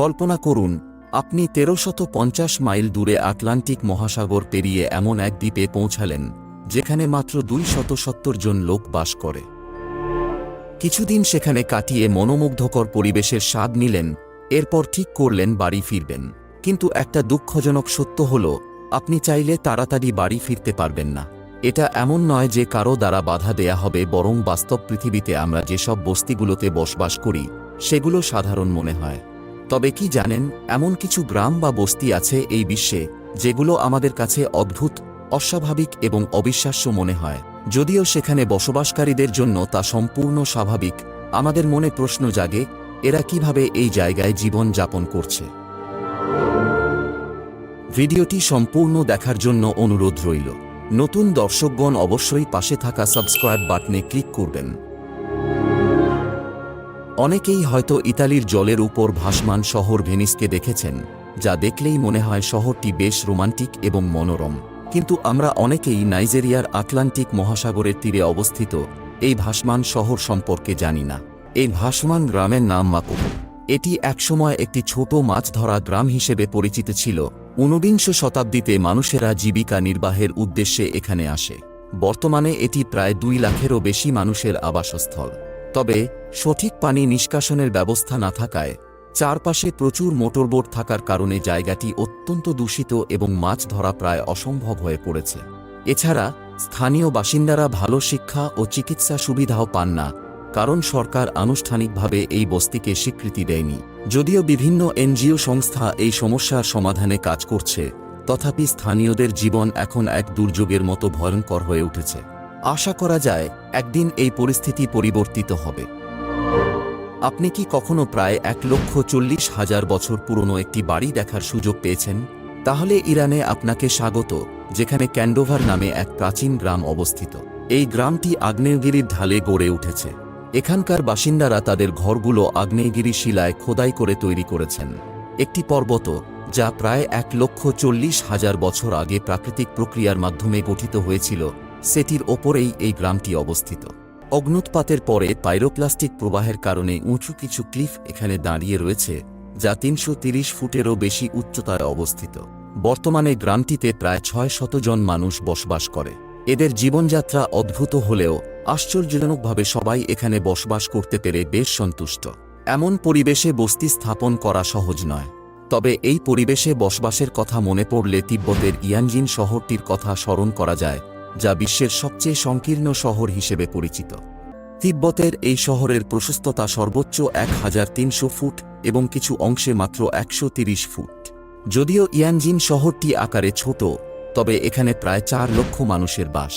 কল্পনা করুন, আপনি তেরোশত পঞ্চাশ মাইল দূরে আটলান্টিক মহাসাগর পেরিয়ে এমন এক দ্বীপে পৌঁছালেন, যেখানে মাত্র দুই শত সত্তর জন লোক বাস করে। কিছুদিন সেখানে কাটিয়ে মনোমুগ্ধকর পরিবেশের স্বাদ নিলেন, এরপর ঠিক করলেন বাড়ি ফিরবেন। কিন্তু একটা দুঃখজনক সত্য হল, আপনি চাইলে তাড়াতাড়ি বাড়ি ফিরতে পারবেন না। এটা এমন নয় যে কারও দ্বারা বাধা দেয়া হবে, বরং বাস্তব পৃথিবীতে আমরা যেসব বস্তিগুলোতে বসবাস করি, সেগুলো সাধারণ মনে হয়। তবে কি জানেন, এমন কিছু গ্রাম বা বস্তি আছে এই বিশ্বে, যেগুলো আমাদের কাছে অদ্ভুত, অস্বাভাবিক এবং অবিশ্বাস্য মনে হয়। যদিও সেখানে বসবাসকারীদের জন্য তা সম্পূর্ণ স্বাভাবিক, আমাদের মনে প্রশ্ন জাগে, এরা কীভাবে এই জায়গায় জীবন যাপন করছে। ভিডিওটি সম্পূর্ণ দেখার জন্য অনুরোধ রইল। নতুন দর্শকগণ অবশ্যই পাশে থাকা সাবস্ক্রাইব বাটনে ক্লিক করবেন। অনেকেই হয়তো ইতালির জলের উপর ভাসমান শহর ভেনিসকে দেখেছেন, যা দেখলেই মনে হয় শহরটি বেশ রোমান্টিক এবং মনোরম। কিন্তু আমরা অনেকেই নাইজেরিয়ার আটলান্টিক মহাসাগরের তীরে অবস্থিত, এই ভাসমান শহর সম্পর্কে জানি না। এই ভাসমান গ্রামের নাম মাকুবু এটি একসময় একটি ছোট মাছ ধরা গ্রাম হিসেবে পরিচিত ছিল। ঊনবিংশ শতাব্দীতে মানুষেরা জীবিকা নির্বাহের উদ্দেশ্যে এখানে আসে। বর্তমানে এটি প্রায় দুই লাখেরও বেশি মানুষের আবাসস্থল। তবে, সঠিক পানি নিষ্কাশনের ব্যবস্থা না থাকায়, চারপাশে প্রচুর মোটরবোট থাকার কারণে জায়গাটি অত্যন্ত দূষিত এবং মাছ ধরা প্রায় অসম্ভব হয়ে পড়েছে। এছাড়া, স্থানীয় বাসিন্দারা ভালো শিক্ষা ও চিকিৎসা সুবিধাও পান না, কারণ সরকার আনুষ্ঠানিকভাবে এই বস্তিকে স্বীকৃতি দেয়নি। যদিও বিভিন্ন এনজিও সংস্থা এই সমস্যার সমাধানে কাজ করছে, তথাপি স্থানীয়দের জীবন এখন এক দুর্যোগের মতো ভয়ঙ্কর হয়ে উঠেছে। আশা করা যায় একদিন এই পরিস্থিতি পরিবর্তিত হবে। আপনি কি কখনো প্রায় এক লক্ষ চল্লিশ হাজার বছর পুরনো একটি বাড়ি দেখার সুযোগ পেয়েছেন? তাহলে ইরানে আপনাকে স্বাগত, যেখানে ক্যান্ডোভার নামে এক প্রাচীন গ্রাম অবস্থিত। এই গ্রামটি আগ্নেয়গিরির ঢালে গড়ে উঠেছে। এখানকার বাসিন্দারা তাদের ঘরগুলো আগ্নেয়গিরি শিলায় খোদাই করে তৈরি করেছেন। একটি পর্বত, যা প্রায় এক লক্ষ চল্লিশ হাজার বছর আগে প্রাকৃতিক প্রক্রিয়ার মাধ্যমে গঠিত হয়েছিল সেটির ওপরেই এই গ্রামটি অবস্থিত। অগ্নুৎপাতের পরে পাইরোপ্লাস্টিক প্রবাহের কারণে উঁচু কিছু ক্লিফ এখানে দাঁড়িয়ে রয়েছে, যা তিনশো ফুটেরও বেশি উচ্চতায় অবস্থিত। বর্তমানে গ্রামটিতে প্রায় ছয় শত জন মানুষ বসবাস করে। এদের জীবনযাত্রা অদ্ভুত হলেও আশ্চর্যজনকভাবে সবাই এখানে বসবাস করতে পেরে বেশ সন্তুষ্ট। এমন পরিবেশে বস্তি স্থাপন করা সহজ নয়। তবে এই পরিবেশে বসবাসের কথা মনে পড়লে তিব্বতের ইয়ানজিন শহরটির কথা স্মরণ করা যায় যা বিশ্বের সবচেয়ে সংকীর্ণ শহর হিসেবে পরিচিত। তিব্বতের এই শহরের প্রশস্ততা সর্বোচ্চ এক হাজার তিনশো ফুট এবং কিছু অংশে মাত্র একশো ফুট। যদিও ইয়ানজিন শহরটি আকারে ছোট, তবে এখানে প্রায় চার লক্ষ মানুষের বাস।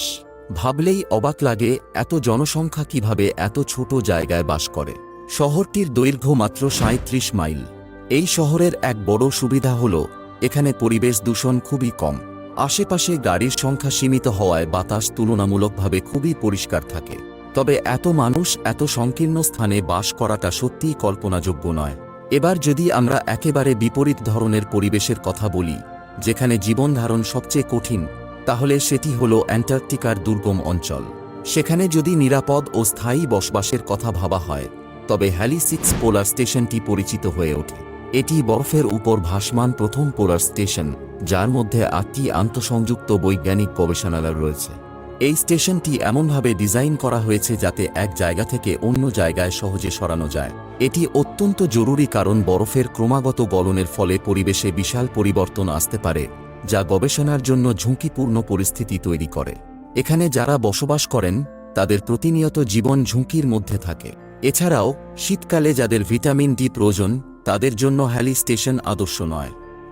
ভাবলেই অবাক লাগে, এত জনসংখ্যা কীভাবে এত ছোট জায়গায় বাস করে। শহরটির দৈর্ঘ্য মাত্র সাঁত্রিশ মাইল। এই শহরের এক বড় সুবিধা হল, এখানে পরিবেশ দূষণ খুবই কম। আশেপাশে গাড়ির সংখ্যা সীমিত হওয়ায় বাতাস তুলনামূলকভাবে খুবই পরিষ্কার থাকে। তবে এত মানুষ এত সংকীর্ণ স্থানে বাস করাটা সত্যিই কল্পনাযোগ্য নয়। এবার যদি আমরা একেবারে বিপরীত ধরনের পরিবেশের কথা বলি, যেখানে জীবনধারণ সবচেয়ে কঠিন, তাহলে সেটি হল অ্যান্টার্কটিকার দুর্গম অঞ্চল। সেখানে যদি নিরাপদ ও স্থায়ী বসবাসের কথা ভাবা হয়, তবে হ্যালিসিক্স পোলার স্টেশনটি পরিচিত হয়ে ওঠে। এটি বরফের উপর ভাসমান প্রথম পোলার স্টেশন। যার মধ্যে আটটি আন্তঃসংযুক্ত বৈজ্ঞানিক গবেষণালয় রয়েছে। এই স্টেশনটি এমনভাবে ডিজাইন করা হয়েছে যাতে এক জায়গা থেকে অন্য জায়গায় সহজে সরানো যায়। এটি অত্যন্ত জরুরি কারণ বরফের ক্রমাগত গলনের ফলে পরিবেশে বিশাল পরিবর্তন আসতে পারে, যা গবেষণার জন্য ঝুঁকিপূর্ণ পরিস্থিতি তৈরি করে। এখানে যারা বসবাস করেন, তাদের প্রতিনিয়ত জীবন ঝুঁকির মধ্যে থাকে। এছাড়াও, শীতকালে যাদের ভিটামিন ডি প্রয়োজন, তাদের জন্য হ্যালি স্টেশন আদর্শ নয়।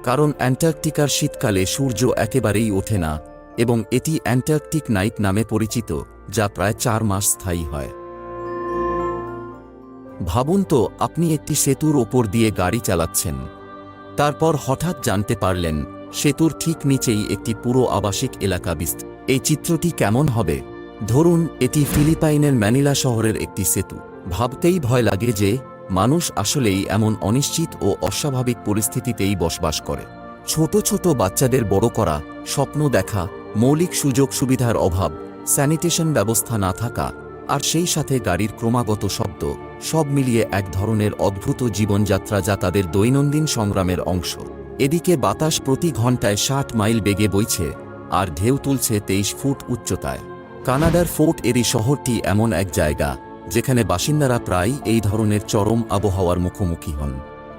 কারণ অ্যান্টার্কটিকার শীতকালে সূর্য একেবারেই ওঠে না, এবং এটি অ্যান্টার্কটিক নাইট নামে পরিচিত, যা প্রায় চার মাস স্থায়ী হয়। ভাবুন তো, আপনি একটি সেতুর ওপর দিয়ে গাড়ি চালাচ্ছেন। তারপর হঠাৎ জানতে পারলেন, সেতুর ঠিক নিচেই একটি পুরো আবাসিক এলাকা বিস্ত, এই চিত্রটি কেমন হবে? ধরুন, এটি ফিলিপাইনের ম্যানিলা শহরের একটি সেতু। ভাবতেই ভয় লাগে যে মানুষ আসলেই এমন অনিশ্চিত ও অস্বাভাবিক পরিস্থিতিতেই বসবাস করে। ছোট ছোট বাচ্চাদের বড় করা, স্বপ্ন দেখা, মৌলিক সুযোগ সুবিধার অভাব, স্যানিটেশন ব্যবস্থা না থাকা, আর সেই সাথে গাড়ির ক্রমাগত শব্দ, সব মিলিয়ে এক ধরনের অদ্ভুত জীবনযাত্রা যা তাদের দৈনন্দিন সংগ্রামের অংশ। এদিকে বাতাস প্রতি ঘন্টায় ষাট মাইল বেগে বইছে, আর ঢেউ তুলছে তেইশ ফুট উচ্চতায়। কানাডার ফোর্ট এরি শহরটি এমন এক জায়গা যেখানে বাসিন্দারা প্রায় এই ধরনের চরম আবহাওয়ার মুখোমুখি হন।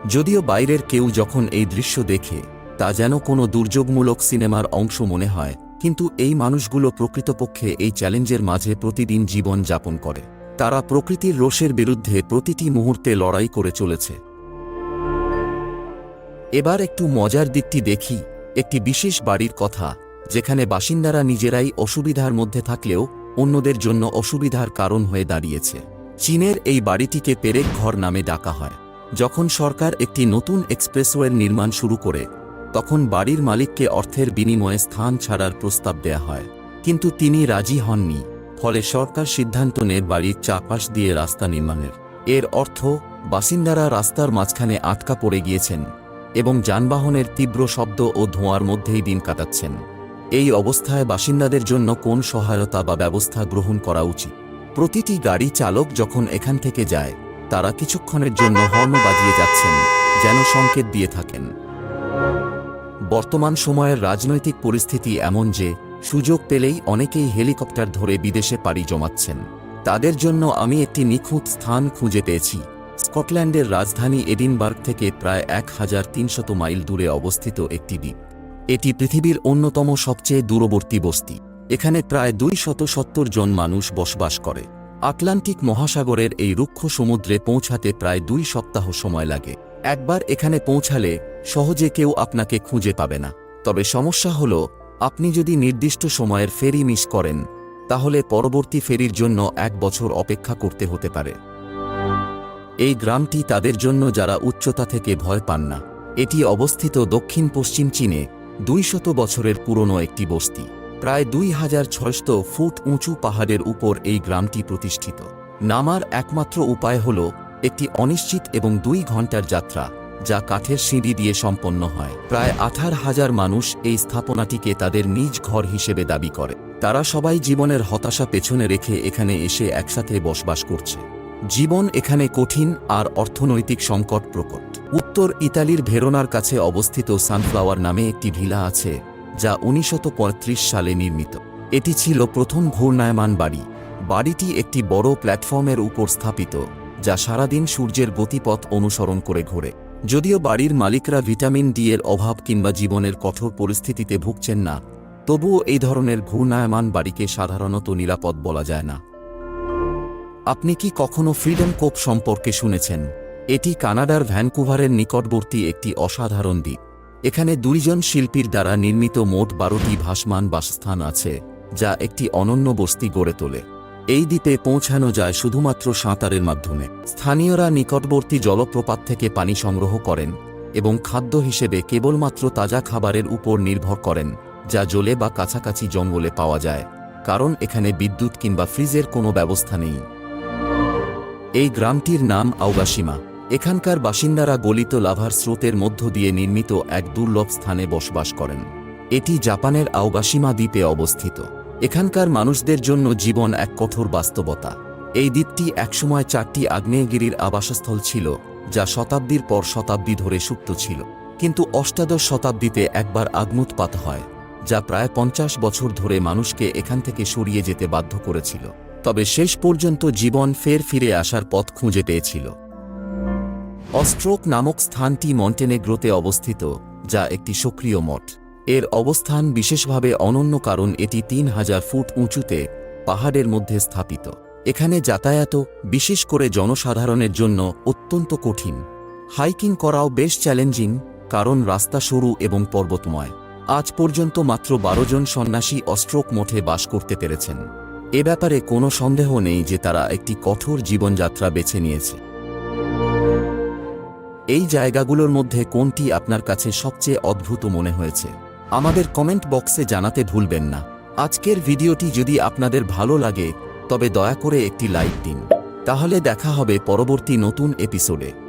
যদিও বাইরের কেউ যখন এই দৃশ্য দেখে, তা যেন কোনো দুর্যোগমূলক সিনেমার অংশ মনে হয়, কিন্তু এই মানুষগুলো প্রকৃতপক্ষে এই চ্যালেঞ্জের মাঝে প্রতিদিন জীবন যাপন করে। তারা প্রকৃতির রোষের বিরুদ্ধে প্রতিটি মুহূর্তে লড়াই করে চলেছে। এবার একটু মজার দিকটি দেখি, একটি বিশেষ বাড়ির কথা, যেখানে বাসিন্দারা নিজেরাই অসুবিধার মধ্যে থাকলেও অন্যদের জন্য অসুবিধার কারণ হয়ে দাঁড়িয়েছে। চীনের এই বাড়িটিকে পেরেক ঘর নামে ডাকা হয়। যখন সরকার একটি নতুন এক্সপ্রেসওয়ের নির্মাণ শুরু করে, তখন বাড়ির মালিককে অর্থের বিনিময়ে স্থান ছাড়ার প্রস্তাব দেয়া হয়। কিন্তু তিনি রাজি হননি, ফলে সরকার সিদ্ধান্ত নেয় বাড়ির চারপাশ দিয়ে রাস্তা নির্মাণের। এর অর্থ, বাসিন্দারা রাস্তার মাঝখানে আটকা পড়ে গিয়েছেন এবং যানবাহনের তীব্র শব্দ ও ধোঁয়ার মধ্যেই দিন কাটাচ্ছেন। এই অবস্থায় বাসিন্দাদের জন্য কোন সহায়তা বা ব্যবস্থা গ্রহণ করা উচিত? প্রতিটি গাড়ি চালক যখন এখান থেকে যায়, তারা কিছুক্ষণের জন্য হর্ন বাজিয়ে যাচ্ছেন, যেন সংকেত দিয়ে থাকেন। বর্তমান সময়ের রাজনৈতিক পরিস্থিতি এমন যে, সুযোগ পেলেই অনেকেই হেলিকপ্টার ধরে বিদেশে পাড়ি জমাচ্ছেন। তাদের জন্য আমি একটি নিখুঁত স্থান খুঁজে পেয়েছি। স্কটল্যান্ডের রাজধানী এডিনবার্গ থেকে প্রায় এক হাজার মাইল দূরে অবস্থিত একটি দ্বীপ। এটি পৃথিবীর অন্যতম সবচেয়ে দূরবর্তী বস্তি। এখানে প্রায় দুই শত সত্তর জন মানুষ বসবাস করে। আটলান্টিক মহাসাগরের এই রুক্ষ সমুদ্রে পৌঁছাতে প্রায় দুই সপ্তাহ সময় লাগে। একবার এখানে পৌঁছালে সহজে কেউ আপনাকে খুঁজে পাবে না। তবে সমস্যা হল, আপনি যদি নির্দিষ্ট সময়ের ফেরি মিস করেন, তাহলে পরবর্তী ফেরির জন্য এক বছর অপেক্ষা করতে হতে পারে। এই গ্রামটি তাদের জন্য যারা উচ্চতা থেকে ভয় পান না। এটি অবস্থিত দক্ষিণ পশ্চিম চীনে দুইশত বছরের পুরনো একটি বস্তি। প্রায় দুই হাজার ছয়শত ফুট উঁচু পাহাড়ের উপর এই গ্রামটি প্রতিষ্ঠিত। নামার একমাত্র উপায় হল একটি অনিশ্চিত এবং দুই ঘণ্টার যাত্রা, যা কাঠের সিঁড়ি দিয়ে সম্পন্ন হয়। প্রায় আঠার হাজার মানুষ এই স্থাপনাটিকে তাদের নিজ ঘর হিসেবে দাবি করে। তারা সবাই জীবনের হতাশা পেছনে রেখে এখানে এসে একসাথে বসবাস করছে। জীবন এখানে কঠিন আর অর্থনৈতিক সংকট প্রকট। উত্তর ইতালির ভেরোনার কাছে অবস্থিত সানফ্লাওয়ার নামে একটি ভিলা আছে, যা উনিশশত সালে নির্মিত। এটি ছিল প্রথম ঘূর্ণায়মান বাড়ি। বাড়িটি একটি বড় প্ল্যাটফর্মের উপর স্থাপিত, যা সারাদিন সূর্যের গতিপথ অনুসরণ করে ঘোরে। যদিও বাড়ির মালিকরা ভিটামিন ডি এর অভাব কিংবা জীবনের কঠোর পরিস্থিতিতে ভুগছেন না, তবুও এই ধরনের ঘূর্ণায়মান বাড়িকে সাধারণত নিরাপদ বলা যায় না। আপনি কি কখনো ফ্রিডম কোপ সম্পর্কে শুনেছেন? এটি কানাডার ভ্যানকুভারের নিকটবর্তী একটি অসাধারণ দ্বীপ। এখানে দুইজন শিল্পীর দ্বারা নির্মিত মোট বারোটি ভাসমান বাসস্থান আছে, যা একটি অনন্য বস্তি গড়ে তোলে। এই দ্বীপে পৌঁছানো যায় শুধুমাত্র সাঁতারের মাধ্যমে। স্থানীয়রা নিকটবর্তী জলপ্রপাত থেকে পানি সংগ্রহ করেন এবং খাদ্য হিসেবে কেবলমাত্র তাজা খাবারের উপর নির্ভর করেন, যা জলে বা কাছাকাছি জঙ্গলে পাওয়া যায়, কারণ এখানে বিদ্যুৎ কিংবা ফ্রিজের কোনো ব্যবস্থা নেই। এই গ্রামটির নাম আউগাসীমা এখানকার বাসিন্দারা গলিত লাভার স্রোতের মধ্য দিয়ে নির্মিত এক দুর্লভ স্থানে বসবাস করেন। এটি জাপানের আউগাসীমা দ্বীপে অবস্থিত। এখানকার মানুষদের জন্য জীবন এক কঠোর বাস্তবতা। এই দ্বীপটি একসময় চারটি আগ্নেয়গিরির আবাসস্থল ছিল, যা শতাব্দীর পর শতাব্দী ধরে সুপ্ত ছিল। কিন্তু অষ্টাদশ শতাব্দীতে একবার আগ্নুৎপাত হয়, যা প্রায় পঞ্চাশ বছর ধরে মানুষকে এখান থেকে সরিয়ে যেতে বাধ্য করেছিল। তবে শেষ পর্যন্ত জীবন ফের ফিরে আসার পথ খুঁজে পেয়েছিল। অস্ট্রোক নামক স্থানটি মন্টেনেগ্রোতে অবস্থিত, যা একটি সক্রিয় মঠ। এর অবস্থান বিশেষভাবে অনন্য কারণ এটি তিন হাজার ফুট উঁচুতে পাহাড়ের মধ্যে স্থাপিত। এখানে যাতায়াত বিশেষ করে জনসাধারণের জন্য অত্যন্ত কঠিন। হাইকিং করাও বেশ চ্যালেঞ্জিং, কারণ রাস্তা সরু এবং পর্বতময়। আজ পর্যন্ত মাত্র বারো জন সন্ন্যাসী অস্ট্রোক মঠে বাস করতে পেরেছেন। এ ব্যাপারে কোনো সন্দেহ নেই যে তারা একটি কঠোর জীবনযাত্রা বেছে নিয়েছে। এই জায়গাগুলোর মধ্যে কোনটি আপনার কাছে সবচেয়ে অদ্ভুত মনে হয়েছে? আমাদের কমেন্ট বক্সে জানাতে ভুলবেন না। আজকের ভিডিওটি যদি আপনাদের ভালো লাগে, তবে দয়া করে একটি লাইক দিন। তাহলে দেখা হবে পরবর্তী নতুন এপিসোডে।